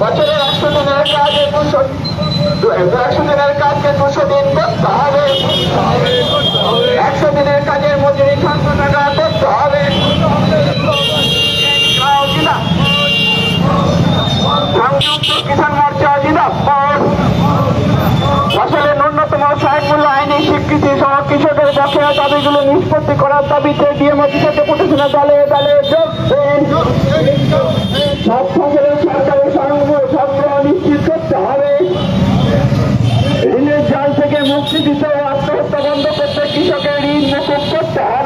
বছরের একশো দিনের কাজ দুশো একশো দিনের কাজকে দুশো দিন করতে হবে একশো দিনের কাজের মজুরি সাতশো টাকা করতে হবে সংযুক্ত কিষাণ মোর্চা অধিদপ্তর সহ কৃষকের বকেয়া দাবিগুলো নিষ্পত্তি করার দাবিতে কৃষককে প্রতিষ্ঠানের দলে দলে যোগ দেন। সরকারের সংগ্রহ নিশ্চিত করতে হবে। ঋণের জাল থেকে মুক্তি দিতে আত্মহত্যা বন্ধ করতে কৃষকের ঋণ মুকুব করতে হবে।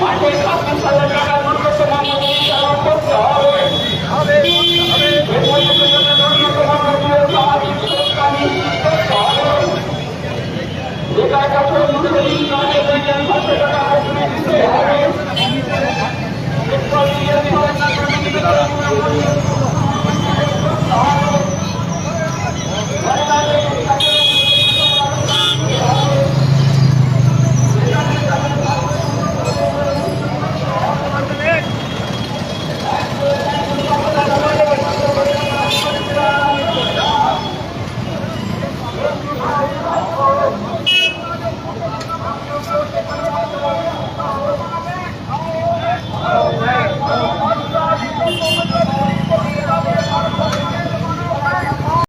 মাসে ছাব্বিশ হাজার টাকা